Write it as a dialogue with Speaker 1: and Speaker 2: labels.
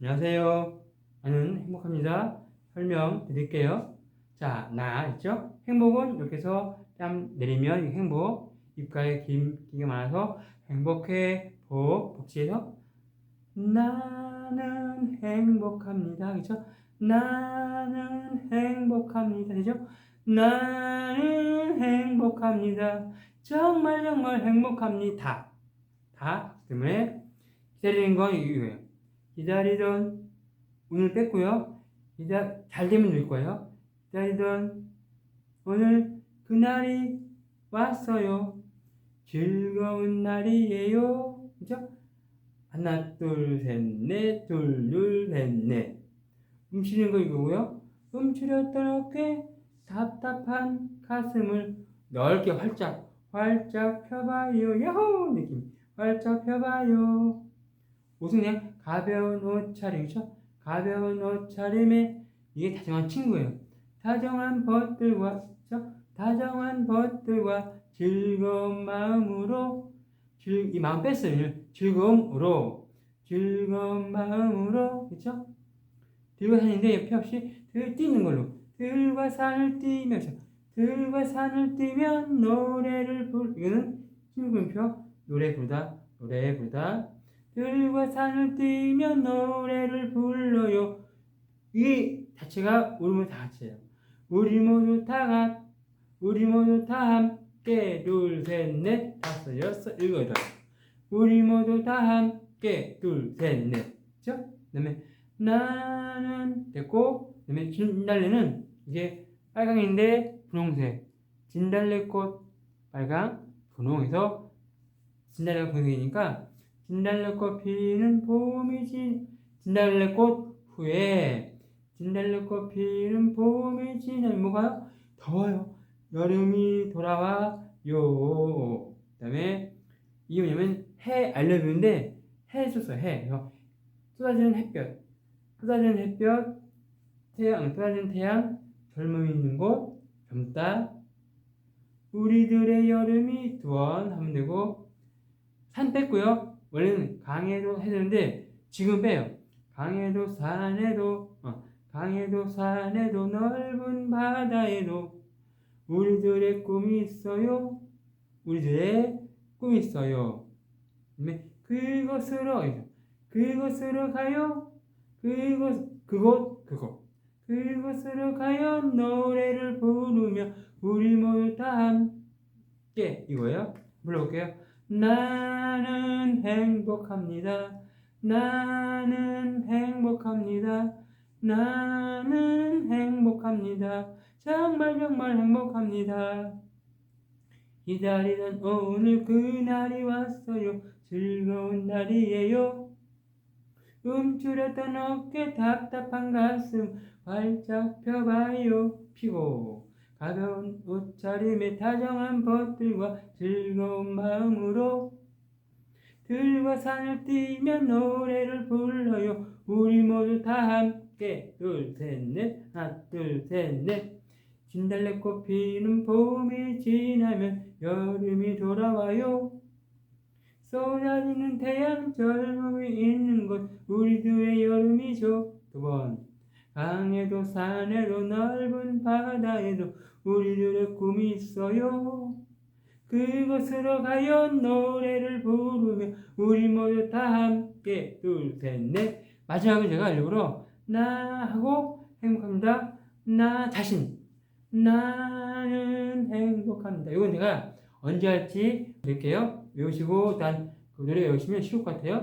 Speaker 1: 안녕하세요. 나는 행복합니다. 설명 드릴게요. 자, 나 있죠? 행복은 이렇게 해서 땀 내리면 이 행복. 입가에 김, 기가 많아서 행복해. 복, 복시해서 나는 행복합니다. 그렇죠? 나는 행복합니다. 되죠? 나는 행복합니다. 정말 정말 행복합니다. 다 때문에 기다리는 건 이거예요. 기다리던 오늘 뺐고요. 기다 잘 되면 될 거예요. 기다리던 오늘 그날이 왔어요. 즐거운 날이에요. 그죠? 하나 둘 셋 넷 둘 둘 셋 넷 움츠리는 거 이거고요. 움츠렸던 어깨 답답한 가슴을 넓게 활짝 활짝 펴봐요. 야호 느낌. 활짝 펴봐요. 옷은 그냥 가벼운 옷 차림이죠. 가벼운 옷 차림에 이게 다정한 친구예요. 다정한 벗들과 저 다정한 벗들과 즐거운 마음으로 즐, 이 마음 뺐어요. 즐거움으로 즐거운 마음으로 그렇죠? 들과 산인데 옆에 없이 들 뛰는 걸로 들과 산을 뛰면서 들과 산을 뛰면 노래를 부르 이거는 친구분표 노래 부르다 노래 부르다 들과 산을 뛰면 노래를 불러요. 이 자체가 우리 모두 다 같이예요. 우리 모두 다 같 우리 모두 다 함께 둘 셋 넷 다섯 여섯 일곱 여덟. 우리 모두 다 함께 둘 셋 넷. 그죠? 그 다음에 나는 됐고 그 다음에 진달래는 이게 빨강인데 분홍색. 진달래꽃 빨강 분홍에서 진달래가 분홍이니까 진달래꽃 피는 봄이 지. 진달래꽃 후에. 진달래꽃 피는 봄이 지나면 뭐가요? 더워요. 여름이 돌아와요. 그 다음에 이게 뭐냐면 해 알려주는데 해 썼어요 해 쏟아지는 햇볕. 쏟아지는 햇볕 태양 쏟아지는 태양 젊음이 있는 곳 젊다. 우리들의 여름이 두원 하면 되고 산 뺐고요 원래는 강에도 해야 되는데 지금 빼요. 강에도 산에도 어, 강에도 산에도 넓은 바다에도 우리들의 꿈이 있어요. 우리들의 꿈이 있어요. 그다음에 그것으로 그것으로 가요. 그곳 그곳 그곳. 그곳으로 가요. 노래를 부르며 우리 모두 다 함께 이거예요. 불러볼게요. 나는 행복합니다. 나는 행복합니다. 나는 행복합니다. 정말 정말 행복합니다. 기다리던 오늘 그날이 왔어요. 즐거운 날이에요. 움츠렸던 어깨 답답한 가슴 활짝 펴봐요 피고 가벼운 옷차림에 다정한 벗들과 즐거운 마음으로 들과 산을 뛰며 노래를 불러요. 우리 모두 다 함께 둘 셋 넷. 하나 둘 셋 넷. 진달래꽃 피는 봄이 지나면 여름이 돌아와요. 쏟아지는 태양 젊음이 있는 곳. 우리들의 여름이죠 두번 강에도 산에도 넓은 바다에도 우리들의 꿈이 있어요. 그곳으로 가요. 노래를 부르며 우리 모두 다 함께 둘셋넷. 마지막은 제가 일부러 나 하고 행복합니다. 나 자신. 나는 행복합니다. 이건 제가 언제 할지 드릴게요. 외우시고 일단 그 노래 외우시면 쉬울 것 같아요